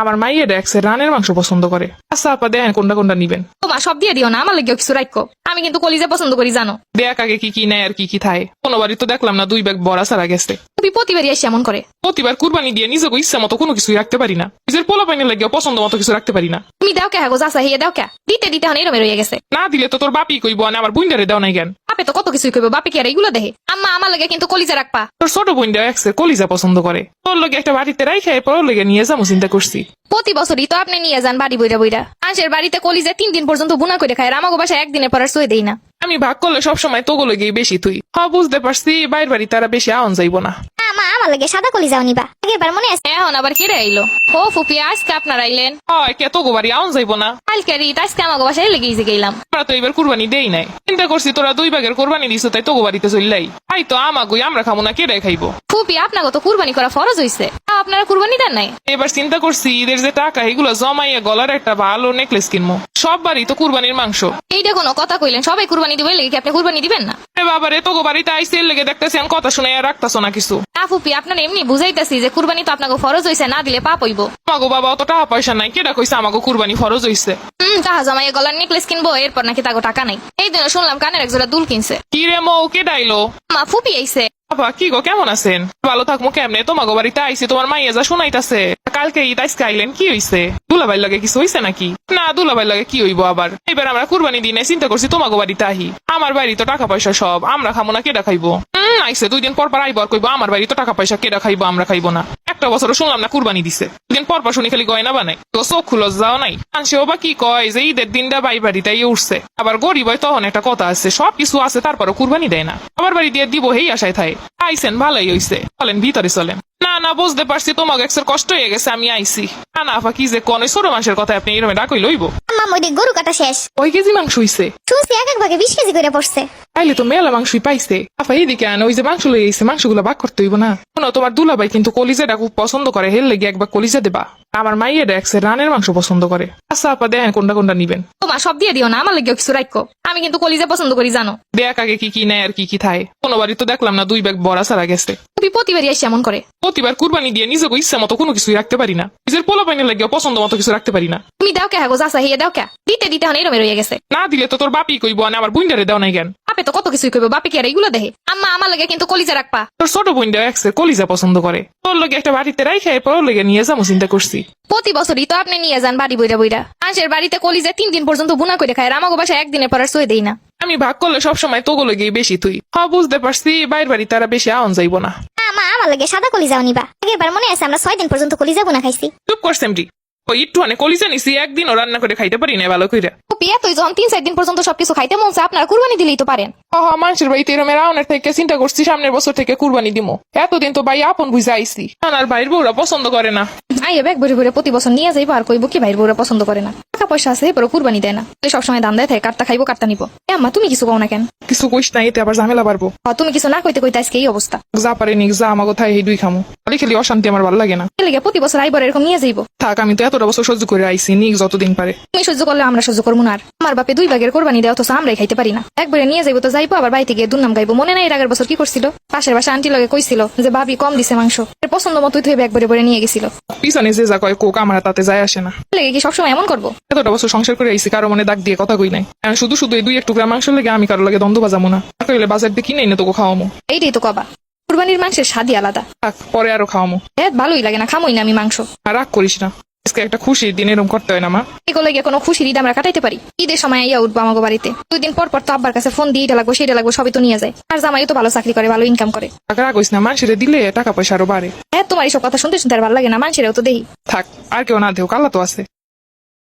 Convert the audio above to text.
আমার মাইয়ে দেখছে রানের মাংস পছন্দ করে। আচ্ছা আপা দেখেন কোনটা কোনটা নিবেন। তোমার সব দিয়ে দিও না আমার লাগে কিছু রাখো আমি কিন্তু কলিজা পছন্দ করি জানো। দেখ আগে কি কি নেয় আর কি কি থায় কোনো বাড়ি তো দেখলাম না দুই ব্যাগ বড়া সারা গেছে। তুমি প্রতিবারই এসে এমন করে। প্রতিবার কুরবানি দিয়ে নিজেকে ইচ্ছা মতো কোনো কিছুই রাখতে পারি না। নিজের পোলা পাইনে লাগিয়ে পছন্দ মতো কিছু রাখতে পারি না। তুমি দাও কে হাগো যাসা হিয়ে দাও কে। দিতে দিতে হন এরমে রয়ে গেছে। না দিলে তো তোর বাপি কইব না আমার বুইন্ডারে দেও নাই জ্ঞান বাপে তো কত কিছুই কইবে বাপে কি আর এইগুলো দেখে আম্মা আমার লাগে কিন্তু কলিজা রাখবা। তোর ছোট বুইন্ডা একসে কলিজা পছন্দ করে। তোর লগে একটা বাড়িতে রাইখে এরপর ওর লগে নিয়ে যাব চিন্তা করছি। প্রতি বছরই তো আপনি নিয়ে যান বাড়ি বইরা বইরা। মানুষের বাড়িতে কলিজা তিন দিন পর্যন্ত বুনা করে খায় আর আমাকে বাসায় একদিনের পর আর সই দেই না। আমি ভাগ করলে সবসময় তোগো লেগেই বেশি তুই হ বুঝতে পারছি বাইর বাড়ি তারা বেশি আওয়ান যাইব না। মা লাগে সাদা কলি যাও নিবা। আগেরবার মনে আছে? এখন আবার কেড়ে আইলো। ও ফুপি আজকে আপনার আইলেন? হয় কে তোগো বাড়ি আওয়ান যাইব না। কালকে রিত আজকে আমাকে বাসায় লেগে যে গেলাম। আমরা তো এবার কুরবানি দেই নাই। চিন্তা করছি তোরা দুই ভাগের কোরবানি দিছ তাই তোগো বাড়িতে চললাই। আই তো আমাগুই আমরা খাব না কেড়ে খাইবো? ফুপি আপনাকে তো কুরবানি করা ফরজ হইছে। তাও আপনারা কুরবানি দেন নাই? এবার চিন্তা করছি ঈদের যে টাকা এগুলো জমাইয়া গলার একটা ভালো নেকলেস কিনবো সব বাড়ি তো কুরবানির মাংস। এইটা কোনো কথা কইলেন সবাই কুরবানি দিবে লেগে কি আপনি কুরবানি দিবেন না? এ বাবা রে তোগো বাড়িতে আইসে লেগে দেখতেছি আমি কথা শুনে রাখতাছো না কিছু। না ফুপি আপনার এমনি বুঝাইতেছি যে কুরবানি তো আপনাকে ফরজ হইছে না দিলে পাপ হইব। আমাগো বাবা অত টাকা পয়সা নাই। কেডা কইছে আমাগো কুরবানি ফরজ হইছে? হম তাহা জমাইয়ে গলার নেকলেস কিনবো এরপর নাকি তাকে টাকা নাই। এই দিন শুনলাম কানের এক জোড়া দুল কিনছে। কি রে মৌ কেডাইলো মা ফুপি আইছে। বাবা কি গো কেমন আছেন? ভালো থাকব কেমনে? তোমাগো বাড়িতে আইসি তোমার মাইয়া যা শোনাইতাছে। কালকে ঈদ আইসকে আইলেন কি হইছে? দুলাভাই লাগে কিছু হইছে নাকি? না দুলাভাই লাগে কি হইব আবার? এবার আমরা কুরবানি দিনে চিন্তা করছি তোমাগো বাড়িতে আহি। আমার বাড়ি তো টাকা পয়সা সব আমরা খাব না কেডা খাইবো? আইসে দুই দিন পর পর আইবার কইবো, আমার বাড়ি তো টাকা পয়সা কেডা খাইবো, আমরা খাইবো না। একটা বছর শুনলাম না, কুরবানি দিছে। দুদিন পর পর শুনি খালি গয়না বানাই তো চোখ খুলস যাও নাই। আনসেও বা কি কয় যে ঈদের দিনটা বাই বাড়িটাই উঠছে। আবার গরিব হয় তখন একটা কথা আছে সব কিছু আছে, তারপরও কুরবানি দেয় না। আমার বাড়ি দিয়ে দিব হেই আশায় থাই আইসেন ভালোই হইছে। চলেন, ভিতরে চলেন। না না, বুঝতে পারছি, তোমাকে একসের কষ্ট হয়ে গেছে, আমি আইসি না না, আপা, কি যে কোন ছোট মানুষের কথা আপনি এরকম ডাকই লইব। আম্মা মই গরু কাটা শেষ। কয় কেজি মাংস হইছে? শুনছি এক এক ভাগে বিশ কেজি করে পড়ছে। তাইলে তো মেলা মাংসই পাইছে। আপা এইদিকে আন ওই যে মাংস লই আইছে মাংসগুলো ভাগ করতে হইব না। শোনো তোমার দুলাভাই কিন্তু কলিজাটা খুব পছন্দ করে হেল লেগে একবার কলিজা দেবা। আমার মাইয়ে দেখছে রানের মাংস পছন্দ করে। আচ্ছা আপা দেখেন কোনটা কোনটা নিবেন? তোমার সব দিয়ে দিও না আমার লাগেও কিছু রাখো আমি কিন্তু কলিজা পছন্দ করি জানো। দেখ আগে কি কি নেয় আর কি কি থায়। কোনো বাড়ি তো দেখলাম না দুই ব্যাগ বড়া সারা গেছে। ফুপি প্রতিবারই এসে এমন করে। প্রতিবার কুরবানি দিয়ে নিজেকে ইচ্ছা মতো কোনো কিছুই রাখতে পারি না। নিজের পোলা পাইনে লাগিয়ে পছন্দ মতো কিছু রাখতে পারি না। তুমি দাও কে হাগো যাসা হিয়ে দাও কে। দিতে দিতে হন এরমে রয়ে গেছে। না দিলে তো তোর বাপি কইব না আমার বুইন্ডারে দেও নাই জ্ঞান বাপে তো কত কিছুই কইবে বাপে কি আর এইগুলো দেখে আম্মা আমার লাগে কিন্তু কলিজা রাখবা তোর ছোট বুইন্ডা একসে কলিজা পছন্দ করে। তোর লগে একটা বাড়িতে রাইখে এরপর ওর লগে নিয়ে যাব চিন্তা করছি। প্রতি বছরই তো আপনি নিয়ে যান বাড়ি বইরা বইরা। মানুষের বাড়িতে কলিজা তিন দিন পর্যন্ত বুনা করে খায় আর আমাকে বাসায় একদিনের পর আর সই দেই না। আমি ভাগ করলে সবসময় তোগো লেগেই বেশি তুই হ বুঝতে পারছি বাইর বাড়ি তারা বেশি আওয়ান যাইব না। আমার লাগে সাদা কলি যাও নিবা আগেরবার মনে আছে আমরা ছয় দিন পর্যন্ত কলি যাব না খাইছি। চুপ করছেন রি ওই একটু অনেক কলিজা নিছি একদিনও রান্না করে খাইতে পারি না ভালো কইরা। ফুপি এতই যখন তিন চার দিন পর্যন্ত সবকিছু খাইতে মন চায় আপনারা কুরবানি দিলেই তো পারেন। হ মানুষের বাড়িতে এরমের আওনের থেকে চিন্তা করছি সামনের বছর থেকে কুরবানি দিমু। এতদিন তো ভাই আপন বুঝে আইছি। আর ভাইয়ের বউরা পছন্দ করে না। আইয়ে ব্যাগ ভরে ভরে প্রতি বছর নিয়ে যাইবো আর কইবো কি ভাইয়ের বউরা পছন্দ করে না। টাকা পয়সা আছে এরপর কুরবানি দেয় না। এই সবসময় দাম দেয় থাকে কাটটা খাইবো কাটটা নিবো। এ আম্মা তুমি কিছু কও না কেন? কিছু কইস না এতে আবার ঝামেলা পারব তুমি কিছু না কইতে কইতে আজকে এই অবস্থা। যা পারে নিক যা আমার কোথায় এই দুই খামু। খালি খালি অশান্তি আমার ভালো লাগে না। এলিগে প্রতি বছর আইবার এরকম নিয়ে যাইবো। থাক আমি তো এতটা বছর সহ্য করে আইছি নিক যতদিন পারে। তুমি সহ্য করলে আমরা সহ্য করব না আর। আমার বাপে দুই ভাগের কোরবানি দেয় অথচ আমরাই খাইতে পারি না। একবারে নিয়ে যাইবো তো যাইবো আবার বাড়িতে গিয়ে দুর্নাম গাইবো। মনে নাই এর আগের বছর কি করছিল? পাশের বাসা আন্টি লগে কইছিল যে ভাবি কম দিছে মাংস। এর পছন্দ মতোই তুই একবারে ভরে নিয়ে গেছিল। পিছনে যে যা কয় কোক আমার তাতে যায় আসে না। লেগে কি সবসময় এমন করব? এতটা বছর সংসার করে আইছি কারও মনে দাগ দিয়ে কথা কই নাই। আমি শুধু শুধু এই দুই একটু গ্রাম মাংস লেগে আমি কারও লাগে দ্বন্দ্ব বাজামো না। আর কইলে বাজার দিয়ে কিনে এনে তোকে খাওয়ামো। এইটাই তো কবা। কুরবানির মাংসের স্বাদই আলাদা। থাক পরে আরও খাওয়ামো। হ্যাঁ ভালোই লাগে না খামোই না আমি মাংস। আর রাগ করিস না। আজকে একটা খুশির দিন এরকম করতে হয় না মা। এগুলো গিয়ে কোনো খুশির ঈদ আমরা কাটাইতে পারি। ঈদের সময় ইয়া উঠবো আমাকে বাড়িতে। দুই দিন পর পর তো আব্বার কাছে ফোন দিয়ে এটা লাগবো সেটা লাগবো সবই তো নিয়ে যায়। আর জামাই তো ভালো চাকরি করে ভালো ইনকাম করে। টাকা হইস না মানুষের দিলে টাকা পয়সা আরও বাড়ে। হ্যাঁ তোমার এইসব কথা শুনতে শুনতে আর ভালো লাগে না মানুষেরও তো দেই। থাক আর কেউ না দেও কাল্লা তো আছে।